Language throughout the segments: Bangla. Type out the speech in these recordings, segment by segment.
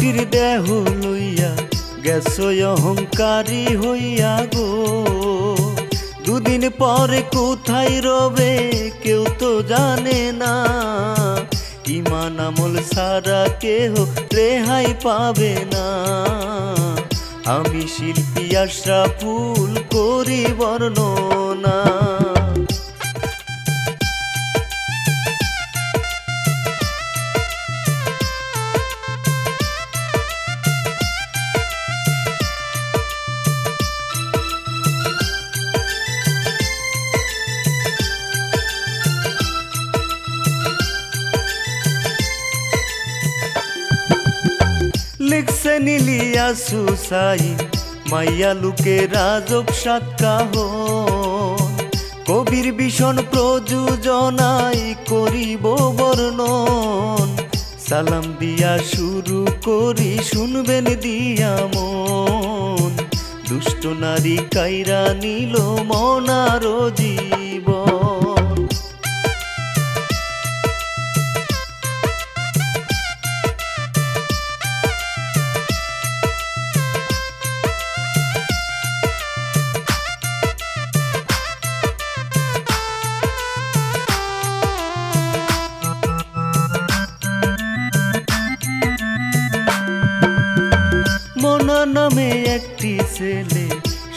মাটির দেহ লইয়া গেছ অহংকারী হইয়া গো। দুদিন পরে কোথায় রবে কেউ তো জানে না। ইমান আমল সারা কেহ রেহাই পাবে না। আমি শিল্পী আশরাফুল করি বর্ণনা। সুসাই, মাইয়া লুকে রাজব সাতকাহ কবির ভীষণ প্রযোজনাই করিব বর্ণন। সালাম দিয়া শুরু করি, শুনবেন দিয়া মন। দুষ্ট নারী কাইরা নিল মনার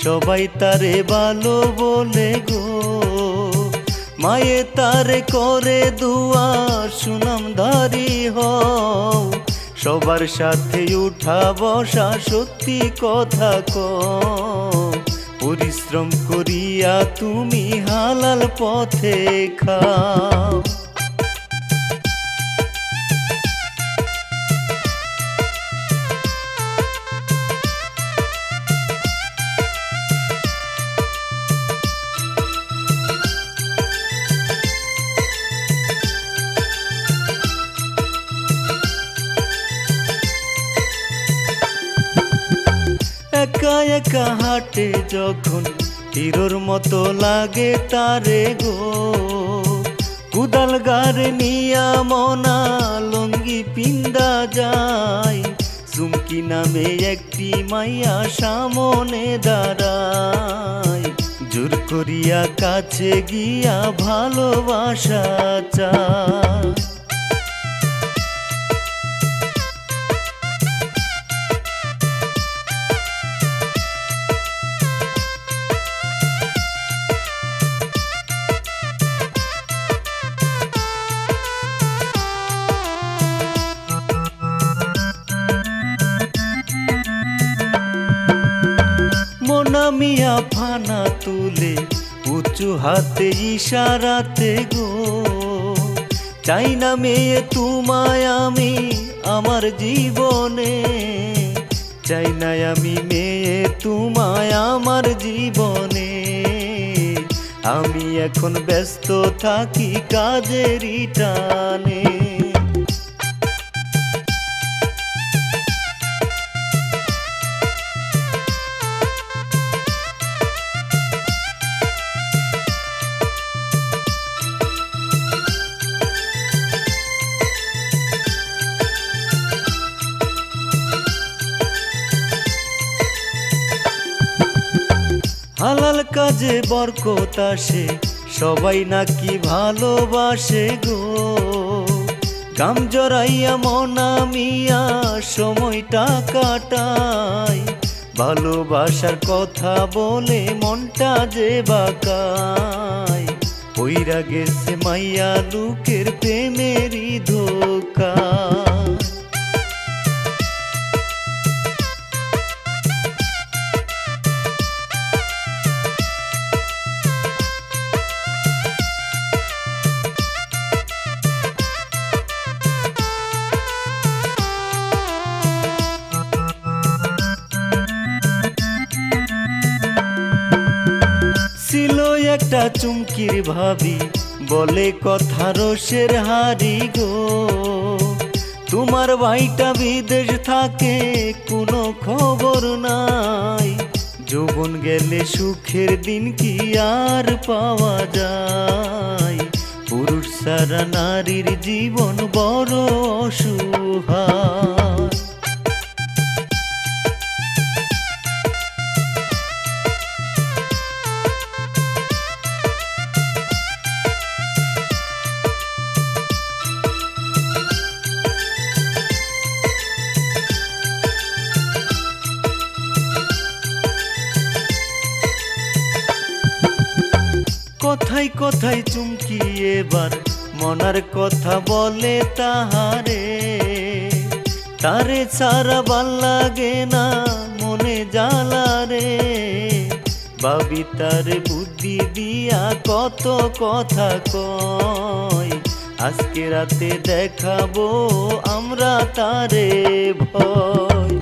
সবাই তারে ভালো বলে গো। মায়ে তারে করে দুয়া সুনাম ধারি হও। সবার সাথে উঠা বসা সত্যি কথা ক পরিশ্রম করিয়া তুমি হালাল পথে খাও। একা হাঁটে যখন হিরোর মতো লাগে তারে গো। কুদাল গারে নিয়া মনা লঙ্গি পিন্দা যায়। চুমকি নামে একটি মাইয়া সামনে দাঁড়ায়। জোর করিয়া কাছে গিয়া ভালোবাসা চায়। ফানা তুলে, উঁচু হাতে ইশারাতে গো। চাই না মেয়ে তোমায় আমি আমার জীবনে। চাই না আমি মেয়ে তোমায় আমার জীবনে। আমি এখন ব্যস্ত থাকি কাজেরই টানে কাজে বরকত আসে, সবাই নাকি ভালোবাসে গো। গাম জড়াইয়া মনা মিয়া সময়টা কাটাই। ভালোবাসার কথা বলে মনটা যে বাকায়। পইরা গেছে মাইয়া, লোকের প্রেমেরই ধোকা। একটা চুমকির ভাবি বলে কথা রসের হারি গো। তোমার ভাইটা বিদেশ থাকে, কোনো খবর নাই। যৌবন গেলে সুখের দিন কি আর পাওয়া যায়? পুরুষ সারা নারীর জীবন বড় অসুহায়। কথাই কথাই চুমকি এবার, মনার কথা বলে তাহারে। তারে ছাড়া ভালো লাগে না, মনে জ্বালা রে বাবি তারে বুদ্ধি দিয়া কত কথা কয়, আজকে রাতে দেখাবো আমরা তারে ভয়।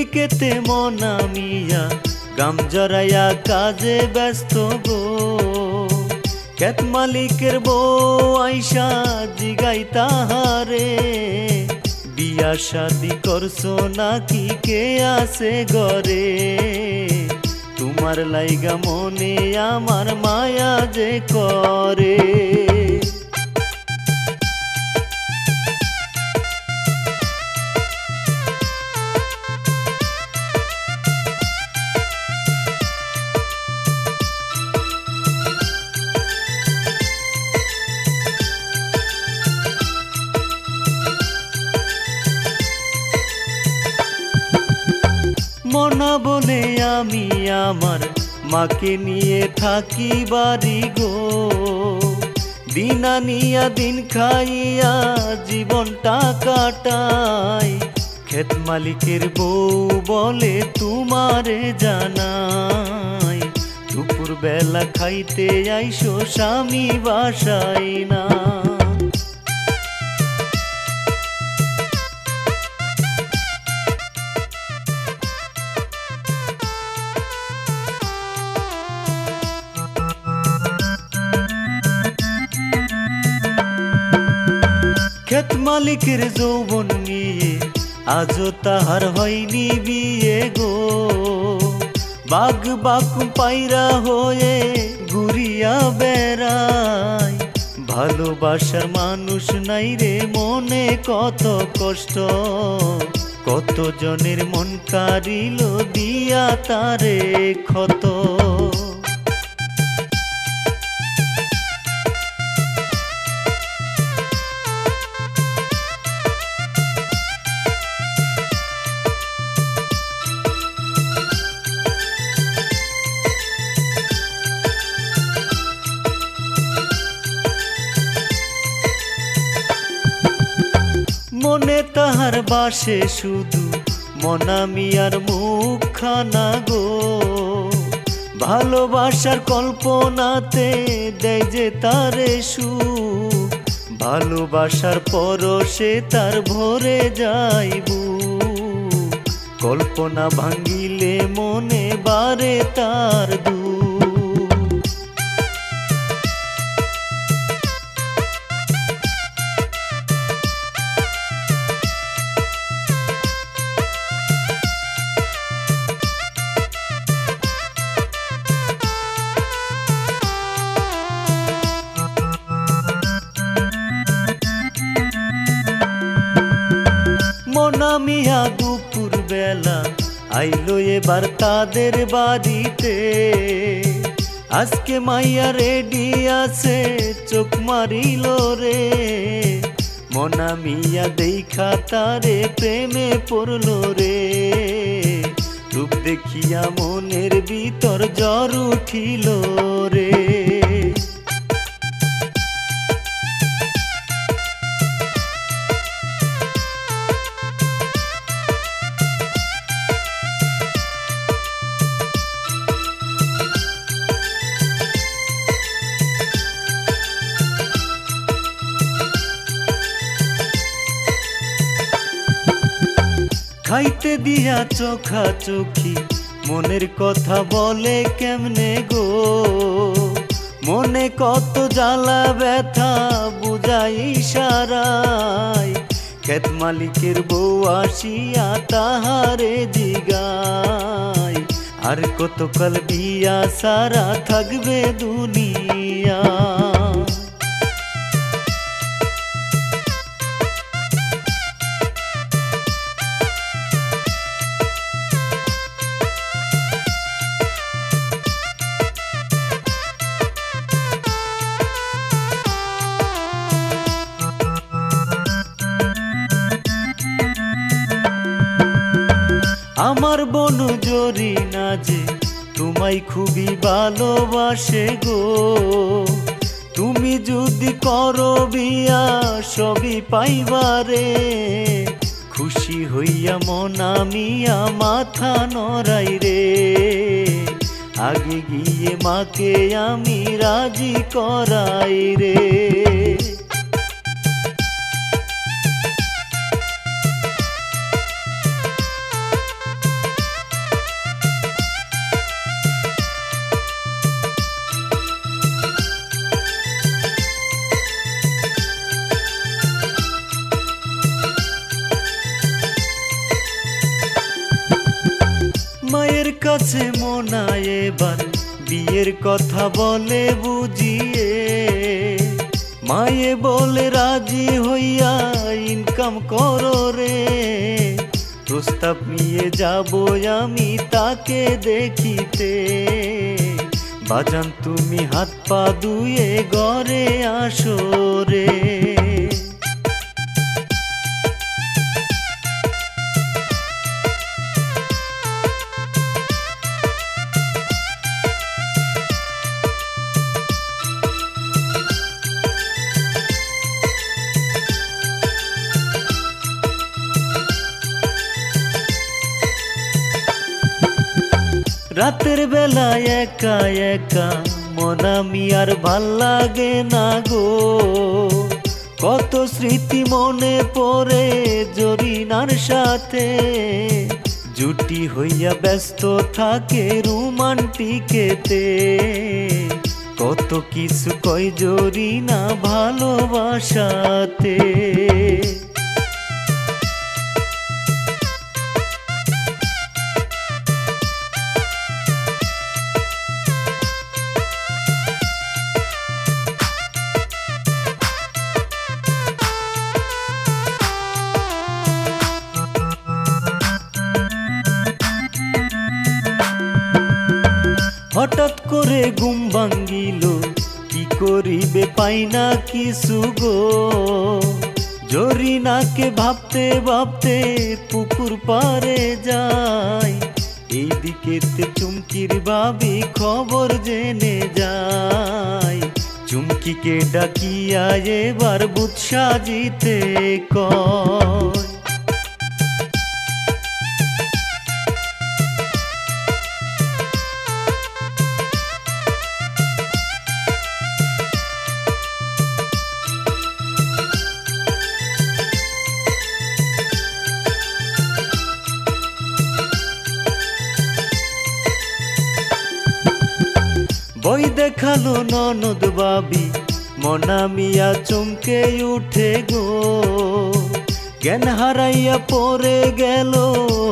দিকেতে মনা মিয়া গাম জড়াইয়া কাজে ব্যস্ত গো। কেত মালিকের বউ আইসা জিগাই তাহারে, বিয়া শাদি করছ নাকি কে আছে গরে তোমার লাইগা মনে আমার মায়া যে করে। বলে আমি আমার মাকে নিয়ে থাকি বাড়ি গো। দিন দিন খাইয়া জীবনটা কাটাই। খেত মালিকের বউ বলে তোমারে জানাই। দুপুর বেলা খাইতে আইসো স্বামী বাসাই না মালিকের যৌবন নিয়ে আজও তাহার হয়নি বিয়ে গো। বাঘ বাক পায়রা হয়ে ঘুরিয়া বেড়ায়। ভালোবাসার মানুষ নাই রে মনে কত কষ্ট। কত জনের মন কারিল দিয়া তারে ক্ষত। তাহার বাসে শুধু মনামিয়ার মুখখানা গো। ভালোবাসার কল্পনাতে দেয় যে তারে সুখ। ভালোবাসার পরশে তার ভরে যাইবু। কল্পনা ভাঙিলে মনে বারে তার দুঃখ। আইলো এবার তাদের বাড়িতে। আজকে মাইয়া রেডি আছে, চোখ মারিল রে। মনামিয়া দেখা তারে প্রেমে পড়ল রে। রূপ দেখিয়া মনের ভিতর জ্বর উঠিল রে। দিয়া চোখা চোখি, মনের কথা বলে কেমনে গো? মনে কত জ্বালা ব্যথা, বুঝাই সারাই। ক্ষেত মালিকের বউ আসিয়া তাহারে জিগাই। আর কতকাল বিয়া সারা থাকবে দুনিয়া আমার বনু জরি না যে তোমায় খুবই ভালোবাসে গো। তুমি যদি করো বিয়া, সবই পাইবারে খুশি হইয়া মনামিয়া মাথা নড়াই রে। আগে গিয়ে মাকে আমি রাজি করাই রে। বিয়ের কথা বলে বুঝিয়ে, মায়ে বলে রাজি হইয়া ইনকাম করো রে। প্রস্তাব নিয়ে যাব আমি তাকে দেখিতে। বাজান তুমি হাত পা দুয়ে ঘরে আসো রে। রাতের বেলায় একা একা মনামি আর ভালো লাগে না গো। কত স্মৃতি মনে পড়ে জরিনার সাথে। জুটি হইয়া ব্যস্ত থাকে রোমান্টিকেতে। কত কিছু কয় জরিনা ভালোবাসাতে। ঘুম ভাঙ্গিল, কি করিবে পাই না কিছু গো? জরিনাকে ভাবতে ভাবতে পুকুর পারে যায় এইদিকে চুমকির ভাবি খবর জেনে যায় চুমকিকে ডাকিয়া এবার বুৎ জিতে কয়। দেখাল ননদ বাবি, মনামিয়া চমকে উঠে গো। জ্ঞান হারাইয়া পড়ে গেল,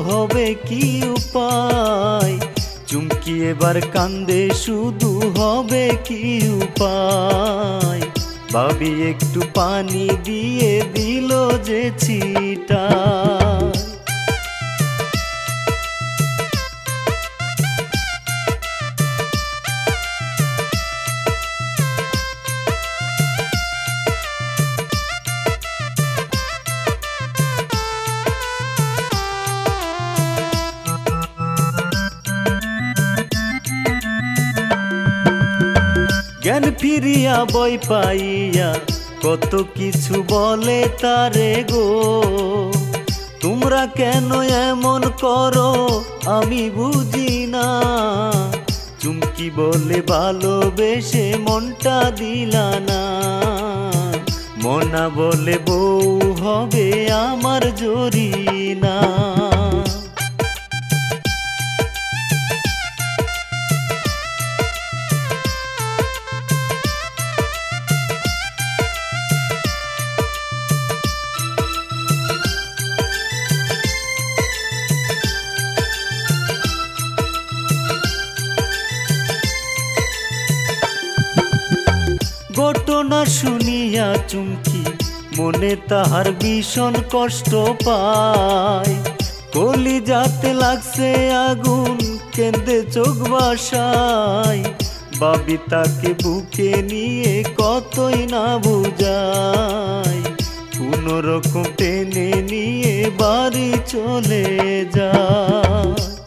হবে কি উপায়? চুমকি এবার কান্দে, শুধু হবে কি উপায়? বাবি একটু পানি দিয়ে দিল যে ছিটা। ফিরিয়া বই পাইয়া কত কিছু বলে তারে গো। তোমরা কেন এমন করো আমি বুঝি না। চুমকি বলে ভালোবেসে মনটা দিলা না। মনা বলে বউ হবে আমার জরি না শুনিয়া চুমকি, মনে তাহার ভীষণ কষ্ট পায়। কলি যাতে লাগছে আগুন কেন্দে চোখ বাসায়। বাবি তাকে বুকে নিয়ে কতই না বুঝায়। কোন রকম টেনে নিয়ে বাড়ি চলে যায়।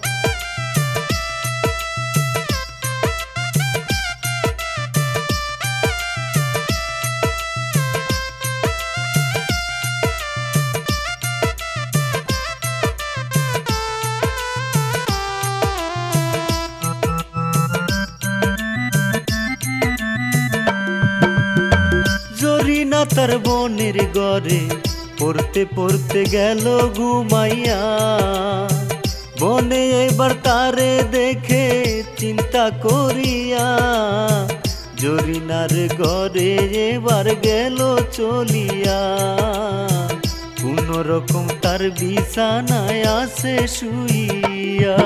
তার বনের গড়ে, পড়তে পড়তে গেল ঘুমাইয়া। বনে এবার তারে দেখে চিন্তা করিয়া, জরিনার ঘরে এবার গেল চলিয়া। কোন রকম তার বিছানায় আসে শুইয়া।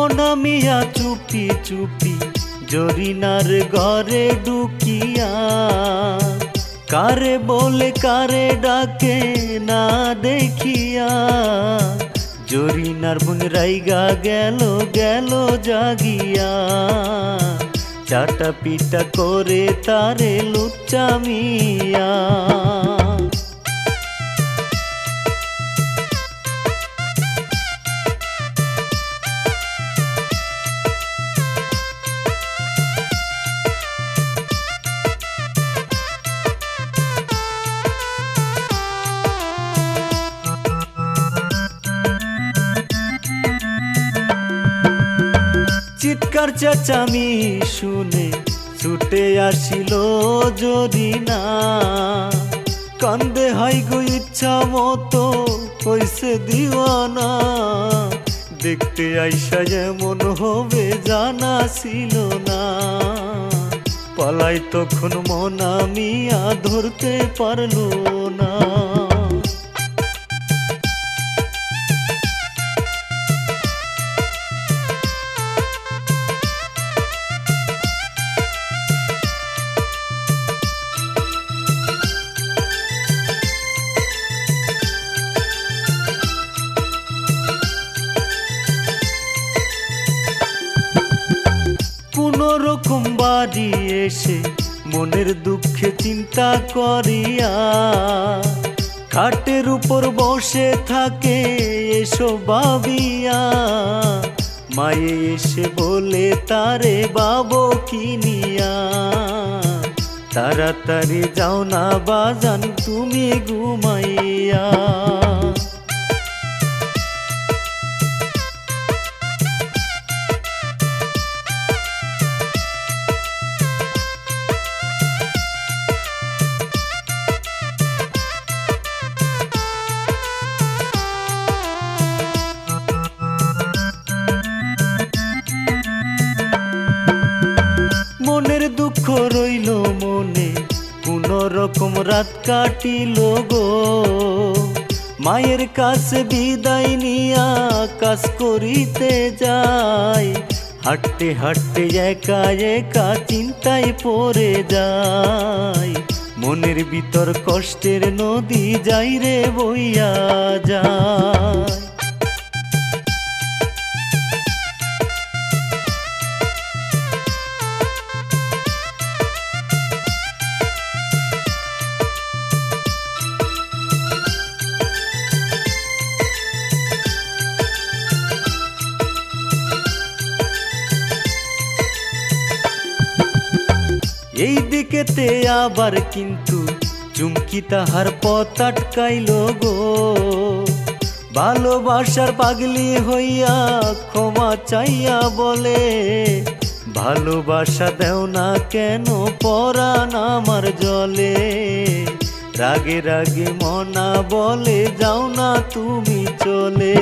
মনামিয়া চুপি চুপি জরিনার ঘরে ঢুকিয়া কারে বলে কারে ডাকে না দেখিয়া জরিনার বোন রাইগা গেল গেল জাগিয়া। চাটা পিটা করে তারে লুচ্চামিয়া চিৎকার চেঁচামি শুনে ছুটে আসিল জরিনা কান্দে হাই গো ইচ্ছা মতো হইছে দিওয়ানা। দেখতে আইসা যেমন হবে জানা ছিল না। পালাই তখন মনা মিয়া ধরতে পারল না। বাড়ি এসে মনের দুঃখে চিন্তা করিয়া খাটের উপর বসে থাকে এসো ভাবিয়া। মায়ে এসে বলে, তারে বাবু কিনিয়া তাড়াতাড়ি যাও না বাজান, তুমি ঘুমাইয়া। রাত কাটিল গো। মায়ের কাছে বিদায় নিয়া কাজ করিতে যাই। হাঁটতে হাঁটতে একা একা চিন্তায় পড়ে যাই। মনের ভিতর কষ্টের নদী যাই রে বইয়া যায়। আবার কিন্তু চুমকি তাহার পথ আটকাইল গো। ভালোবাসার পাগলি হইয়া ক্ষমা চাইয়া বলে, ভালোবাসা দেও না কেন পরাণ আমার জলে? রাগে রাগে মনা বলে, যাও না তুমি চলে।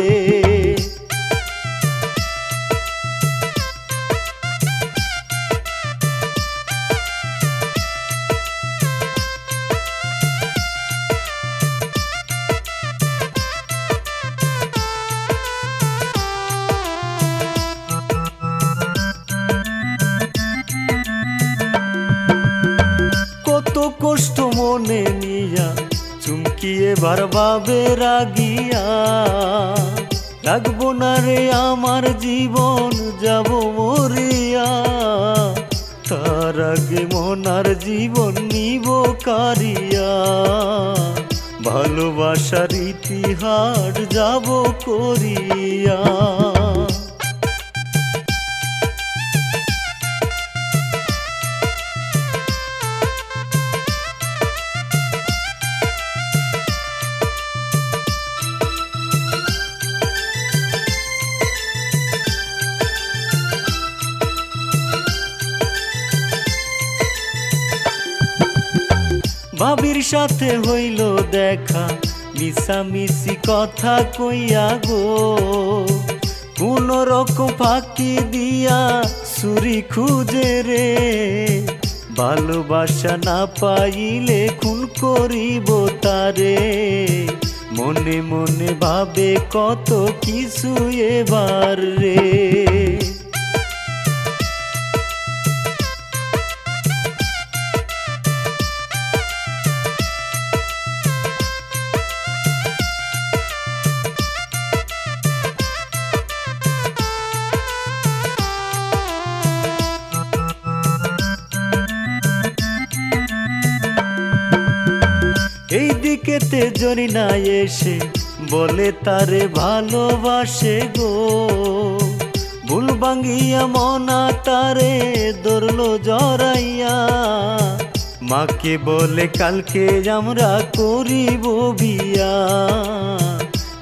চুমকিয়ে বাবে রাগিয়া রাখব না রে আমার জীবন, যাব মরিয়া। তার আগে মনার জীবন নিব কারিয়া। ভালোবাসার ইতিহাস যাব করিয়া। সাথে হইল দেখা, মিশামিশি কথা কইয়া গো। কোন রকম ফাঁকি দিয়া সুরি খুঁজে রে, ভালোবাসা না পাইলে খুন করিব তারে। মনে মনে ভাবে কত কিছু এবার রে। জরি না এসে বলে তারে ভালোবাসে গো। ভুল ভাঙ্গিয়া মনা তারে ধরলো জরাইয়া মাকে বলে কালকে আমরা করিব বিয়া।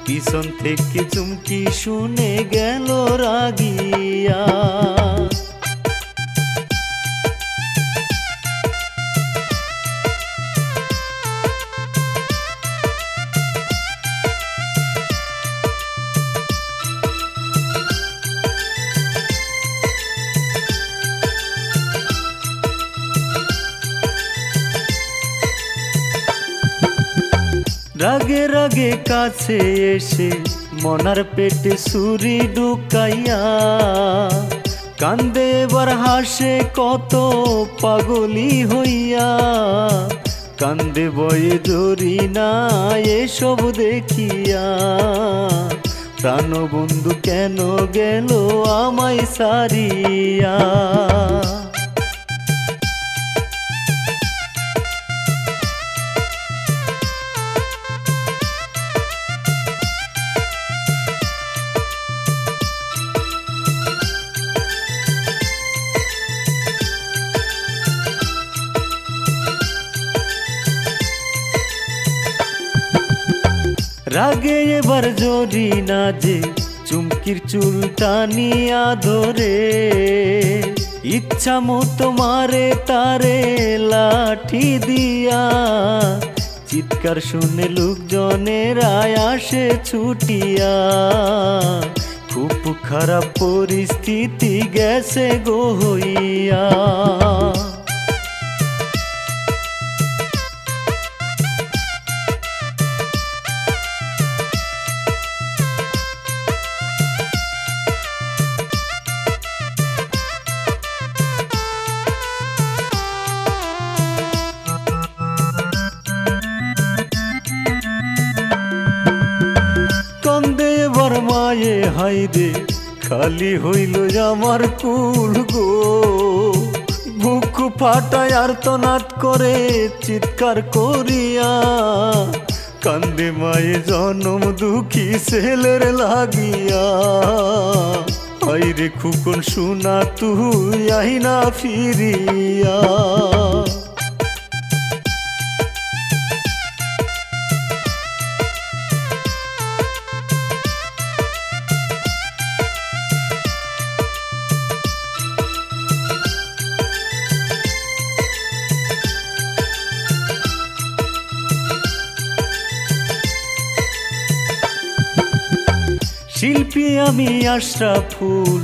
পিছন থেকে চুমকি শুনে গেল রাগিয়া। রাগে রাগে কাছে এসে মনার পেটে সুরি ঢুকাইয়া কান্দে এবার হাসে কত পাগলি হইয়া। কান্দে বয়ে জরি না এসব দেখিয়া। প্রাণবন্ধু কেন গেল আমায় সারিয়া? রাগে এবার জরি যে চুমকির চুল টানিয়া ধরে ইচ্ছা মতো মারে তারে লাঠি দিয়া। চিৎকার শুনে লোকজনেরা আসে ছুটিয়া। খুব খারাপ পরিস্থিতি গেছে গো হইয়া। হাইরে খালি হইল আমার কুল গো। বুক ফাটায় আর তনাট করে, চিৎকার করিয়া কান্দে মায়ে জনম দুঃখী ছেলের লাগিয়া। হাইরে খুকুন শোনা তুই আইনা ফিরিয়া। শিল্পী আমি আশরা ফুল,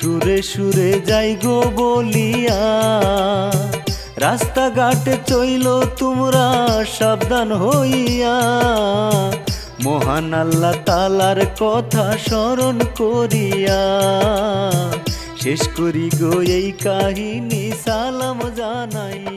সুরে সুরে যাই গো বলিয়া। রাস্তাঘাটে চইল তোমরা, সাবধান হইয়া। মহান আল্লাহ তালার কথা স্মরণ করিয়া। শেষ করি গো এই কাহিনী, সালাম জানাইয়া।